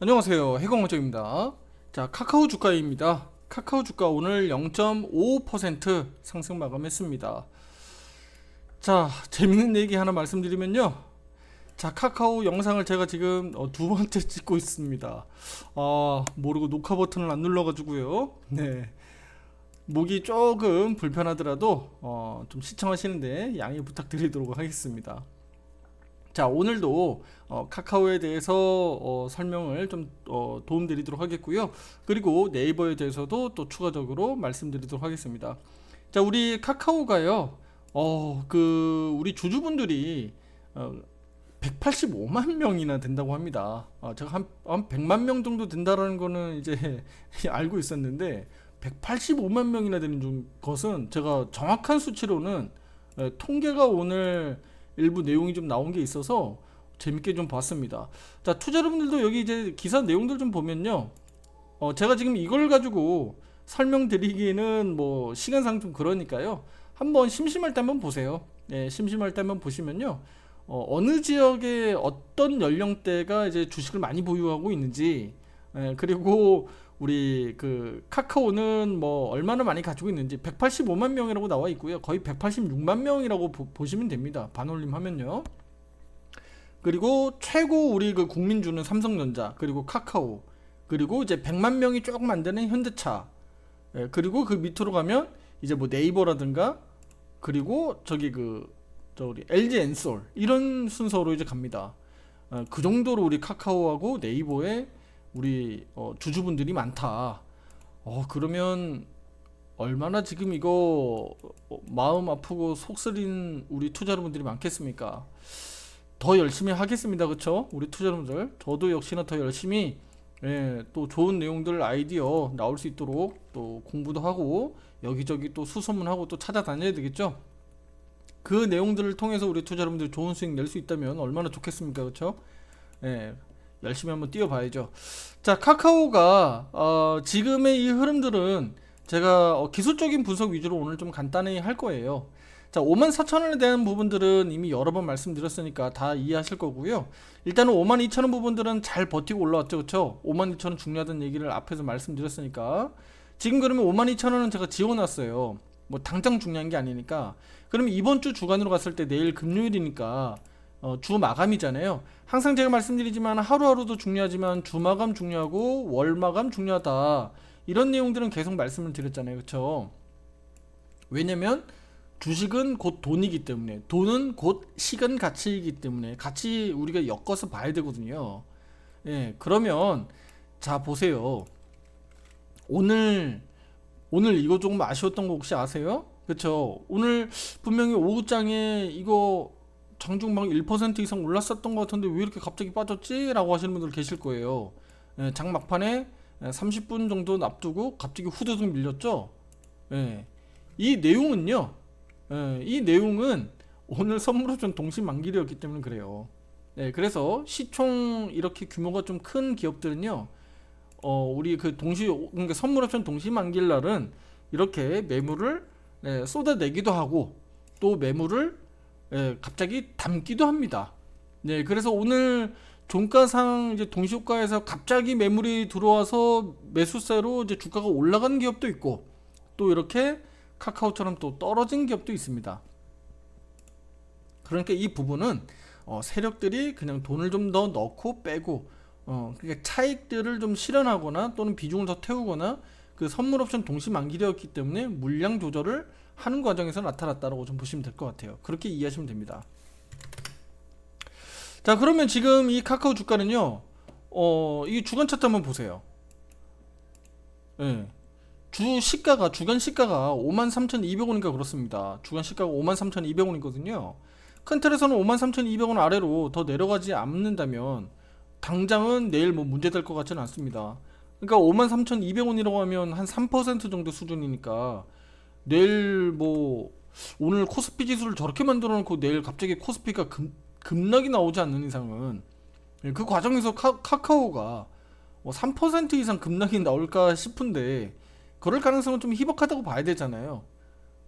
안녕하세요. 해공원정입니다. 자, 카카오 주가입니다. 카카오 주가 오늘 0.55% 상승 마감했습니다. 자, 재밌는 얘기 하나 말씀드리면요. 자, 카카오 영상을 제가 지금 어, 두 번째 찍고 있습니다. 아, 모르고 녹화 버튼을 안 눌러 가지고요. 네. 목이 조금 불편하더라도 어, 좀 시청하시는데 양해 부탁드리도록 하겠습니다. 자 오늘도 어, 카카오에 대해서 어, 설명을 좀 어, 도움드리도록 하겠고요. 그리고 네이버에 대해서도 또 추가적으로 말씀드리도록 하겠습니다. 자 우리 카카오가요. 어 그 우리 주주분들이 어, 185만 명이나 된다고 합니다. 어, 제가 한, 한 100만 명 정도 된다라는 거는 이제 알고 있었는데 185만 명이나 되는 중- 것은 제가 정확한 수치로는 에, 통계가 오늘 일부 내용이 좀 나온 게 있어서 재밌게 좀 봤습니다. 자, 투자 여러분들도 여기 이제 기사 내용들 좀 보면요. 어, 제가 지금 이걸 가지고 설명드리기는 뭐 시간상 좀 그러니까요. 한번 심심할 때 한번 보세요. 예, 심심할 때 한번 보시면요. 어, 어느 지역에 어떤 연령대가 이제 주식을 많이 보유하고 있는지, 예, 그리고 우리 그 카카오는 뭐 얼마나 많이 가지고 있는지 185만 명이라고 나와 있고요. 거의 186만 명이라고 보, 시면 됩니다. 반올림 하면요. 그리고 최고 우리 그 국민주는 삼성전자, 그리고 카카오, 그리고 이제 100만 명이 조금 안 되는 현대차. 예, 그리고 그 밑으로 가면 이제 뭐 네이버라든가 그리고 저기 그 저 우리 LG 엔솔 이런 순서로 이제 갑니다. 어, 그 정도로 우리 카카오하고 네이버에 우리 어, 주주분들이 많다. 어 그러면 얼마나 지금 이거 어, 마음 아프고 속 쓰린 우리 투자 여러분들이 많겠습니까? 더 열심히 하겠습니다. 그쵸? 우리 투자 여러분들. 저도 역시나 더 열심히 예, 또 좋은 내용들 아이디어 나올 수 있도록 또 공부도 하고 여기저기 또 수소문하고 또 찾아다녀야 되겠죠? 그 내용들을 통해서 우리 투자 여러분들 좋은 수익 낼 수 있다면 얼마나 좋겠습니까? 그쵸? 예, 열심히 한번 뛰어봐야죠. 자, 카카오가 어, 지금의 이 흐름들은 제가 어, 기술적인 분석 위주로 오늘 좀 간단히 할 거예요. 자, 5만 4천 원에 대한 부분들은 이미 여러 번 말씀드렸으니까 다 이해하실 거고요. 일단은 5만 2천 원 부분들은 잘 버티고 올라왔죠, 그렇죠? 5만 2천 원 중요하다는 얘기를 앞에서 말씀드렸으니까 지금 그러면 5만 2천 원은 제가 지워놨어요. 뭐 당장 중요한 게 아니니까. 그러면 이번 주 주간으로 갔을 때 내일 금요일이니까 어, 주 마감이잖아요. 항상 제가 말씀드리지만 하루하루도 중요하지만 주 마감 중요하고 월 마감 중요하다. 이런 내용들은 계속 말씀을 드렸잖아요. 그렇죠? 왜냐면 주식은 곧 돈이기 때문에 돈은 곧 시간 가치이기 때문에 같이 우리가 엮어서 봐야 되거든요. 예, 그러면 자 보세요. 오늘 오늘 이거 조금 아쉬웠던 거 혹시 아세요? 그쵸? 오늘 분명히 오후장에 이거 장중 막1% 이상 올랐었던 것 같은데 왜 이렇게 갑자기 빠졌지? 라고 하시는 분들 계실 거예요. 예, 장 막판에 30분 정도 납두고 갑자기 후두둑 밀렸죠? 예, 이 내용은요, 예, 이 내용은 오늘 선물옵션 동시 만기이었기 때문에 그래요. 네, 그래서 시총 이렇게 규모가 좀 큰 기업들은요, 어, 우리 그 동시, 그러니까 선물옵션 동시 만기일 날은 이렇게 매물을 네, 쏟아내기도 하고 또 매물을 예, 갑자기 담기도 합니다. 네, 그래서 오늘 종가상 이제 동시효과에서 갑자기 매물이 들어와서 매수세로 이제 주가가 올라간 기업도 있고 또 이렇게 카카오처럼 또 떨어진 기업도 있습니다. 그러니까 이 부분은 어, 세력들이 그냥 돈을 좀 더 넣고 빼고 어, 그러니까 차익들을 좀 실현하거나 또는 비중을 더 태우거나 그 선물 옵션 동시 만기되었기 때문에 물량 조절을 하는 과정에서 나타났다라고 좀 보시면 될 것 같아요. 그렇게 이해하시면 됩니다. 자, 그러면 지금 이 카카오 주가는요. 어, 이 주간 차트 한번 보세요. 예. 주 시가가 주간 시가가 53,200원인가 그렇습니다. 주간 시가가 53,200원이거든요. 큰 틀에서는 53,200원 아래로 더 내려가지 않는다면 당장은 내일 뭐 문제 될 것 같지는 않습니다. 그러니까 53,200원이라고 하면 한 3% 정도 수준이니까 내일 뭐 오늘 코스피 지수를 저렇게 만들어 놓고 내일 갑자기 코스피가 급, 급락이 나오지 않는 이상은 예, 그 과정에서 카, 카카오가 뭐3% 이상 급락이 나올까 싶은데 그럴 가능성은 좀 희박하다고 봐야 되잖아요.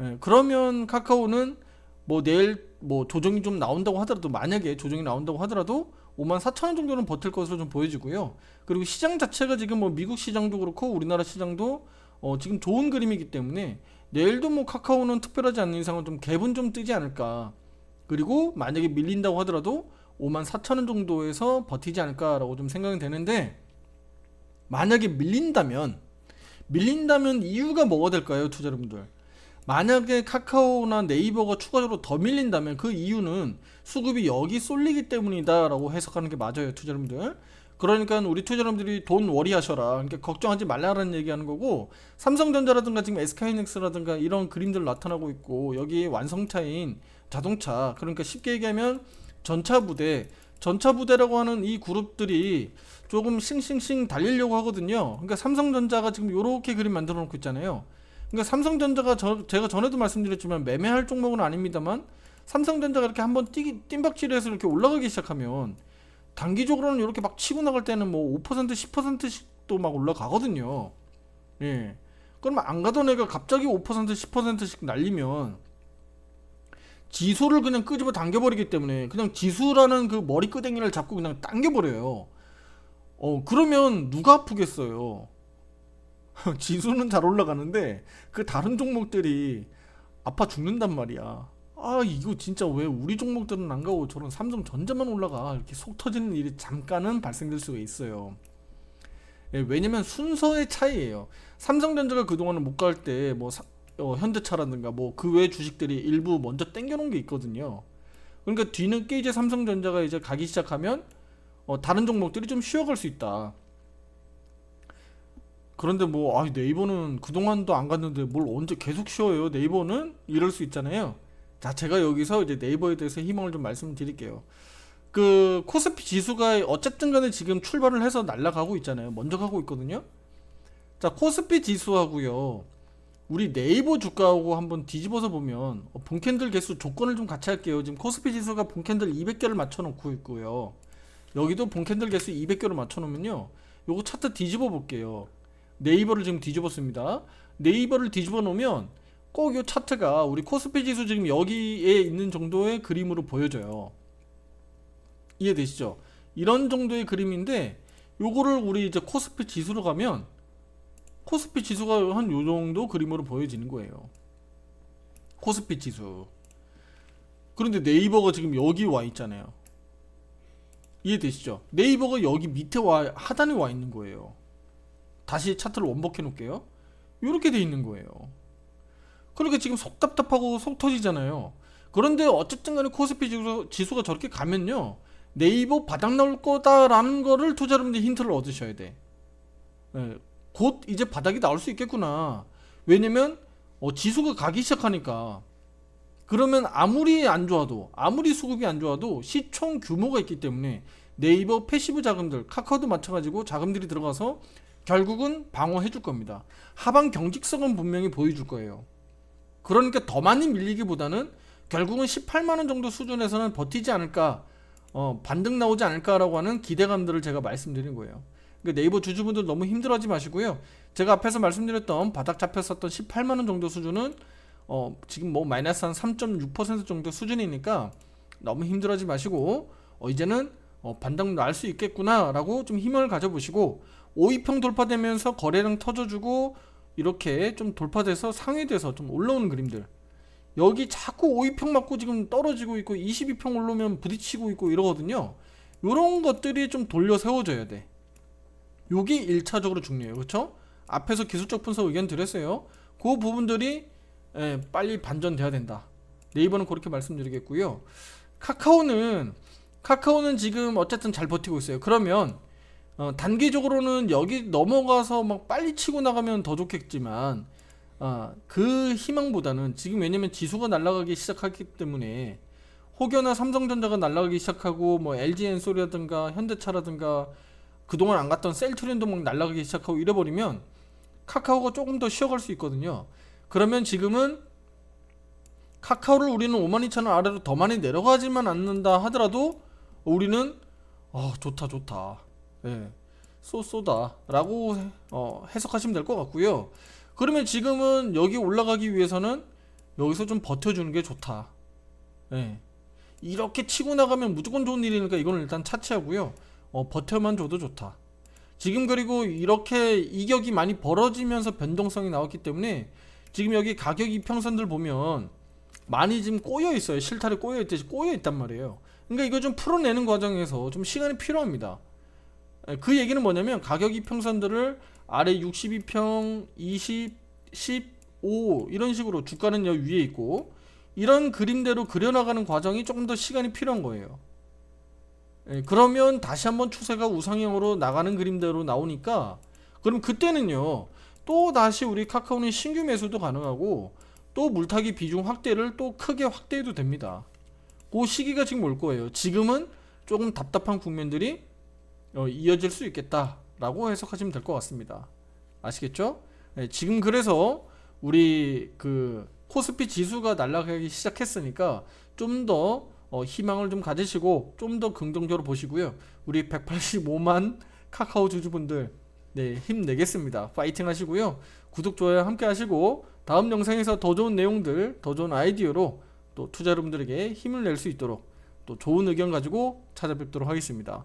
예, 그러면 카카오는 뭐 내일 뭐 조정이 좀 나온다고 하더라도 만약에 조정이 나온다고 하더라도 5만 4천 원 정도는 버틸 것으로 좀 보여지고요. 그리고 시장 자체가 지금 뭐 미국 시장도 그렇고 우리나라 시장도 어 지금 좋은 그림이기 때문에 내일도 뭐 카카오는 특별하지 않는 이상은 좀 갭은 좀 뜨지 않을까. 그리고 만약에 밀린다고 하더라도 5만 4천 원 정도에서 버티지 않을까라고 좀 생각이 되는데 만약에 밀린다면 밀린다면 이유가 뭐가 될까요, 투자 여러분들? 만약에 카카오나 네이버가 추가적으로 더 밀린다면 그 이유는 수급이 여기 쏠리기 때문이다라고 해석하는 게 맞아요, 투자 여러분들. 그러니까 우리 투자 여러분들이 돈 워리하셔라. 그러니까 걱정하지 말라라는 얘기하는 거고 삼성전자라든가 지금 SK하이닉스라든가 이런 그림들 나타나고 있고 여기 완성차인 자동차 그러니까 쉽게 얘기하면 전차 부대 전차 부대라고 하는 이 그룹들이 조금 싱싱싱 달리려고 하거든요. 그러니까 삼성전자가 지금 이렇게 그림 만들어 놓고 있잖아요. 그러니까 삼성전자가 저, 제가 전에도 말씀드렸지만 매매할 종목은 아닙니다만 삼성전자가 이렇게 한번 뛰기 뜀박질해서 이렇게 올라가기 시작하면 단기적으로는 이렇게 막 치고 나갈 때는 뭐 5% 10%씩도 막 올라가거든요. 예. 그러면 안 가던 애가 갑자기 5% 10%씩 날리면 지수를 그냥 끄집어 당겨버리기 때문에 그냥 지수라는 그 머리 끄댕이를 잡고 그냥 당겨버려요. 어, 그러면 누가 아프겠어요? 지수는 잘 올라가는데 그 다른 종목들이 아파 죽는단 말이야. 아 이거 진짜 왜 우리 종목들은 안 가고 저런 삼성 전자만 올라가 이렇게 속 터지는 일이 잠깐은 발생될 수가 있어요. 예, 왜냐면 순서의 차이예요. 삼성전자가 그동안은 못 갈 때뭐 현대차라든가 뭐 그 외 주식들이 일부 먼저 땡겨놓은 게 있거든요. 그러니까 뒤늦게 이제 삼성전자가 이제 가기 시작하면 어, 다른 종목들이 좀 쉬어갈 수 있다. 그런데 뭐 아, 네이버는 그동안도 안 갔는데 뭘 언제 계속 쉬어요? 네이버는 이럴 수 있잖아요. 자, 제가 여기서 이제 네이버에 대해서 희망을 좀 말씀드릴게요. 그 코스피 지수가 어쨌든 간에 지금 출발을 해서 날아가고 있잖아요. 먼저 가고 있거든요. 자, 코스피 지수하고요. 우리 네이버 주가하고 한번 뒤집어서 보면 어, 본캔들 개수 조건을 좀 같이 할게요. 지금 코스피 지수가 본캔들 200개를 맞춰 놓고 있고요. 여기도 본캔들 개수 200개를 맞춰 놓으면요. 요거 차트 뒤집어 볼게요. 네이버를 지금 뒤집었습니다. 네이버를 뒤집어 놓으면 꼭 이 차트가 우리 코스피 지수 지금 여기에 있는 정도의 그림으로 보여져요. 이해되시죠? 이런 정도의 그림인데 요거를 우리 이제 코스피 지수로 가면 코스피 지수가 한 요 정도 그림으로 보여지는 거예요. 코스피 지수. 그런데 네이버가 지금 여기 와 있잖아요. 이해되시죠? 네이버가 여기 밑에 와 하단에 와 있는 거예요. 다시 차트를 원복해 놓을게요. 이렇게 돼 있는 거예요. 그러니까 지금 속 답답하고 속 터지잖아요. 그런데 어쨌든 간에 코스피 지수, 지수가 저렇게 가면요. 네이버 바닥 나올 거다라는 거를 투자 여러분들 힌트를 얻으셔야 돼. 네, 곧 이제 바닥이 나올 수 있겠구나. 왜냐면 어, 지수가 가기 시작하니까 그러면 아무리 안 좋아도 아무리 수급이 안 좋아도 시총 규모가 있기 때문에 네이버 패시브 자금들 카카오도 마찬가지고 자금들이 들어가서 결국은 방어해 줄 겁니다. 하방 경직성은 분명히 보여줄 거예요. 그러니까 더 많이 밀리기보다는 결국은 18만 원 정도 수준에서는 버티지 않을까, 어, 반등 나오지 않을까라고 하는 기대감들을 제가 말씀드린 거예요. 그러니까 네이버 주주분들 너무 힘들어하지 마시고요. 제가 앞에서 말씀드렸던 바닥 잡혔었던 18만 원 정도 수준은 어, 지금 뭐 마이너스 한 3.6% 정도 수준이니까 너무 힘들어하지 마시고 어, 이제는 어, 반등 날 수 있겠구나라고 좀 희망을 가져보시고 5위평 돌파되면서 거래량 터져주고 이렇게 좀 돌파돼서 상회돼서 좀 올라오는 그림들. 여기 자꾸 5위평 맞고 지금 떨어지고 있고 22평 올라오면 부딪히고 있고 이러거든요. 이런 것들이 좀 돌려 세워져야 돼. 요게 1차적으로 중요해요. 그렇죠? 앞에서 기술적 분석 의견 드렸어요. 그 부분들이 예, 빨리 반전돼야 된다. 네이버는 그렇게 말씀드리겠고요. 카카오는 카카오는 지금 어쨌든 잘 버티고 있어요. 그러면 어, 단기적으로는 여기 넘어가서 막 빨리 치고 나가면 더 좋겠지만 어, 그 희망보다는 지금 왜냐면 지수가 날아가기 시작하기 때문에 혹여나 삼성전자가 날아가기 시작하고 뭐 LG 엔솔이라든가 현대차라든가 그동안 안 갔던 셀트리온도 막 날아가기 시작하고 이래버리면 카카오가 조금 더 쉬어갈 수 있거든요. 그러면 지금은 카카오를 우리는 52,000원 아래로 더 많이 내려가지만 않는다 하더라도 우리는 어 좋다 좋다 예, 쏘쏘다라고 어, 해석하시면 될 것 같고요. 그러면 지금은 여기 올라가기 위해서는 여기서 좀 버텨주는 게 좋다. 예. 이렇게 치고 나가면 무조건 좋은 일이니까 이거는 일단 차치하고요. 어, 버텨만 줘도 좋다. 지금 그리고 이렇게 이격이 많이 벌어지면서 변동성이 나왔기 때문에 지금 여기 가격 이평선들 보면 많이 지금 꼬여 있어요. 실타래 꼬여 있듯이 꼬여 있단 말이에요. 그러니까 이거 좀 풀어내는 과정에서 좀 시간이 필요합니다. 에, 그 얘기는 뭐냐면 가격 이평선들을 아래 62평, 20, 15 이런 식으로 주가는 여기 위에 있고 이런 그림대로 그려나가는 과정이 조금 더 시간이 필요한 거예요. 예, 그러면 다시 한번 추세가 우상향으로 나가는 그림대로 나오니까 그럼 그때는요 또 다시 우리 카카오는 신규 매수도 가능하고 또 물타기 비중 확대를 또 크게 확대해도 됩니다. 그 시기가 지금 올 거예요. 지금은 조금 답답한 국면들이 어, 이어질 수 있겠다라고 해석하시면 될 것 같습니다. 아시겠죠? 예, 지금 그래서 우리 그 코스피 지수가 날아가기 시작했으니까 좀더 어, 희망을 좀 가지시고 좀 더 긍정적으로 보시고요. 우리 185만 카카오 주주분들 네, 힘내겠습니다. 파이팅 하시고요. 구독, 좋아요 함께 하시고 다음 영상에서 더 좋은 내용들, 더 좋은 아이디어로 또 투자 여러분들에게 힘을 낼 수 있도록 또 좋은 의견 가지고 찾아뵙도록 하겠습니다.